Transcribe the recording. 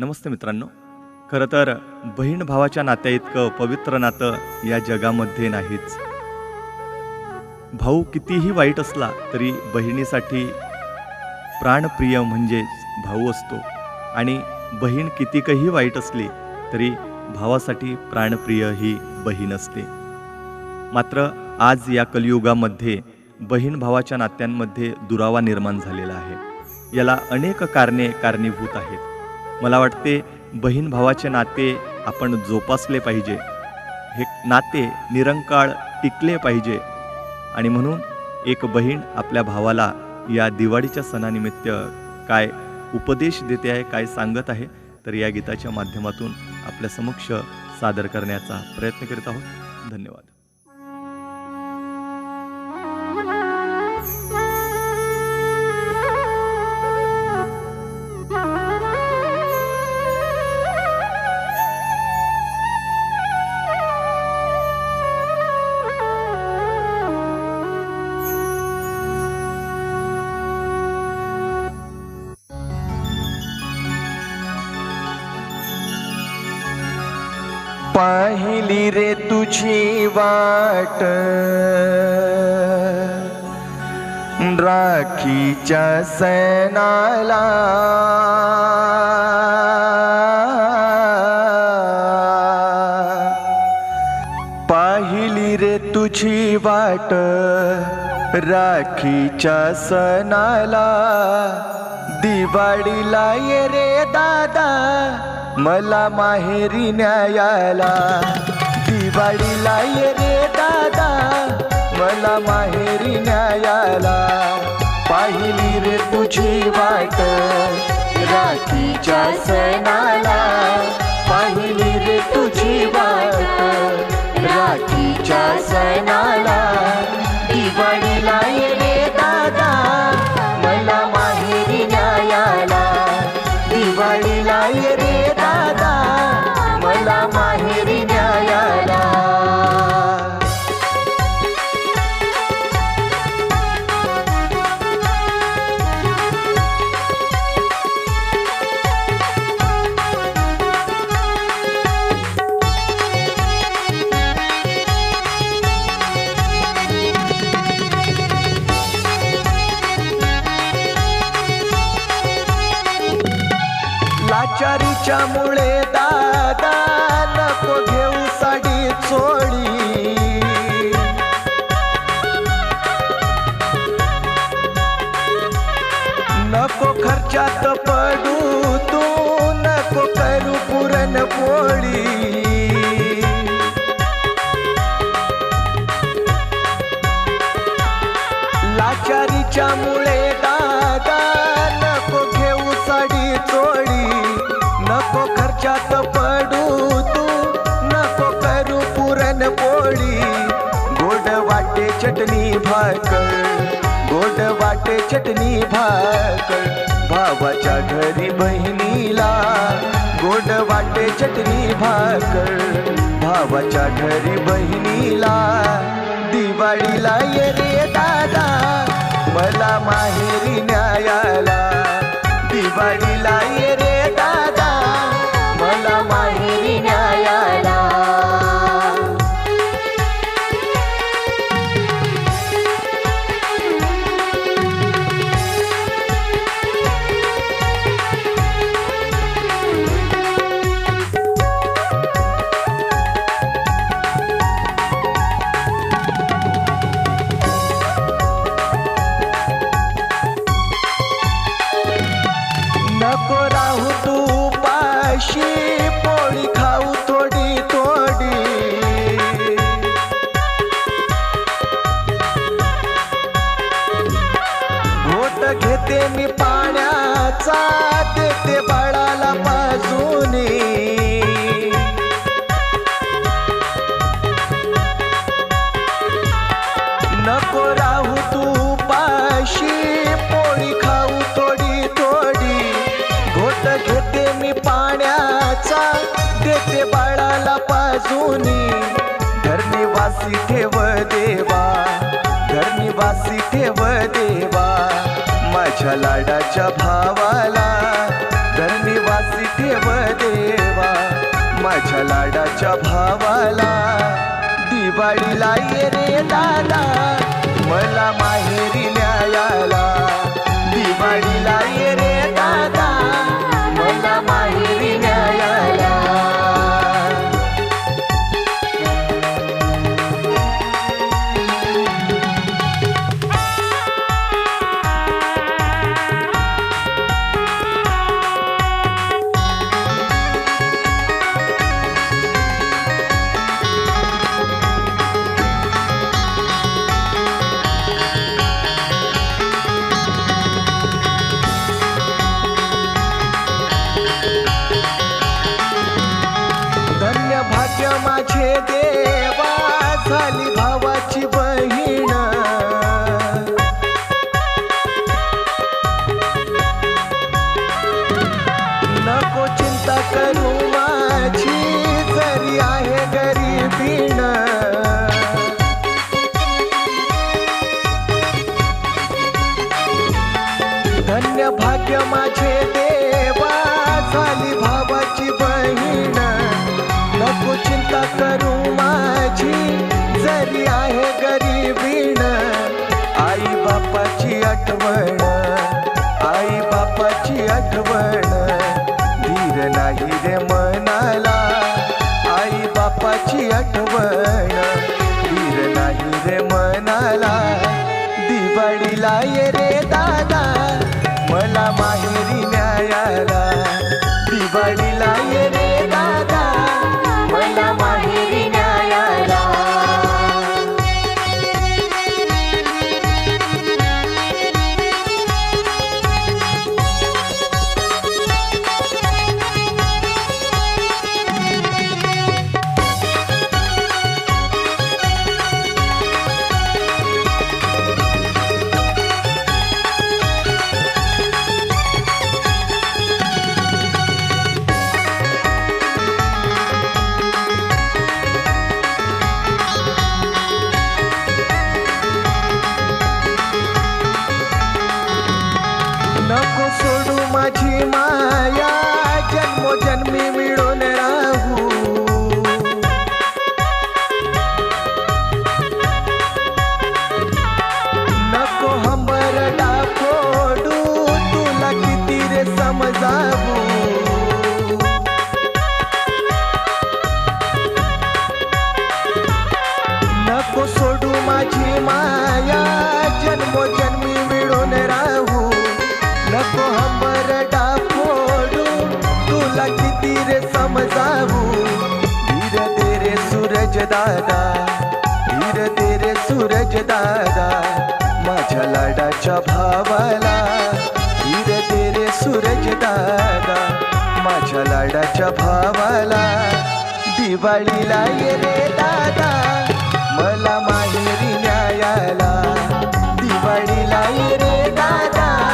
नमस्ते मित्रांनो. खरं तर बहीण भावाच्या नात्याइतकं पवित्र नातं या जगामध्ये नाहीच. भाऊ कितीही वाईट असला तरी बहिणीसाठी प्राणप्रिय म्हणजेच भाऊ असतो. आणि बहीण कितीकही वाईट असली तरी भावासाठी प्राणप्रिय ही बहीण असते. मात्र आज या कलियुगामध्ये बहीण भावाच्या नात्यांमध्ये दुरावा निर्माण झालेला आहे. याला अनेक कारणे कारणीभूत आहेत. मला वाटते बहीण भावाचे नाते आपण जोपासले पाहिजे. हे नाते निरंकाळ टिकले पाहिजे. आणि म्हणून एक बहीण आपल्या भावाला या दिवाळीच्या सणानिमित्त काय उपदेश देते आहे काय सांगत आहे तर या गीताच्या माध्यमातून आपल्या समक्ष सादर करण्याचा प्रयत्न करीत आहोत. धन्यवाद. पाहिली रे तुझी वाट. राखीच्या सणाला पाहिली रे तुझी वाट. राखीच्या सणाला दिवाळीला ये रे दादा. मला माहेरी न्यायाला दिवाळीला ये रे दादा. मला माहेरी न्यायाला पाहिली रे तुझी वाट. राखीच्या सणा दिवाळीला रे दादा मला माहेरी नको पडू तू नको करू पुरण पोळी. लाचारीच्या मुळे दादा नको घेऊ साडी चोळी. नको खर्चात पडू तू नको करू पुरण पोळी. गोड वाटे चटणी भाकर. गोड वाटे चटणी भाकर भावाच्या घरी बहिणीला. गोड वाटे चटणी भाकर भावाच्या घरी बहिणीला. दिवाळीला ये रे दादा मला माहेरी न्यायाला. नको बाळाला पाजूनी धरणीवासी ठेव देवा धरणीवासी ठेव देवा. माझ्या लाडाच्या भावाला धरणीवासी ठेव देवा. माझ्या लाडाच्या भावाला दिवाळीला ये रे दादा. धन्य भाग्य माझे देवा झाली भावाची बहीण. नको चिंता करू माझी जरी आहे गरीबीण. आई बापाची आठवण आई बापाची आठवण. धीर नाही रे मनाला आई बापाची आठवण. धीर नाही रे मनाला दिवाळीला ये रे दादा. मला माहेरी न्यायाला. दिवाळीला ये रे दादा. मला माहेरी दादा. धीर तेरे सूरज दादा माझ्या लाडाच्या भावाला. धीर तेरे सूरज दादा माझ्या लाडाच्या भावाला. दिवाळीला ये रे दादा मला माहेरी न्यायाला. दिवाळीला ये रे दादा.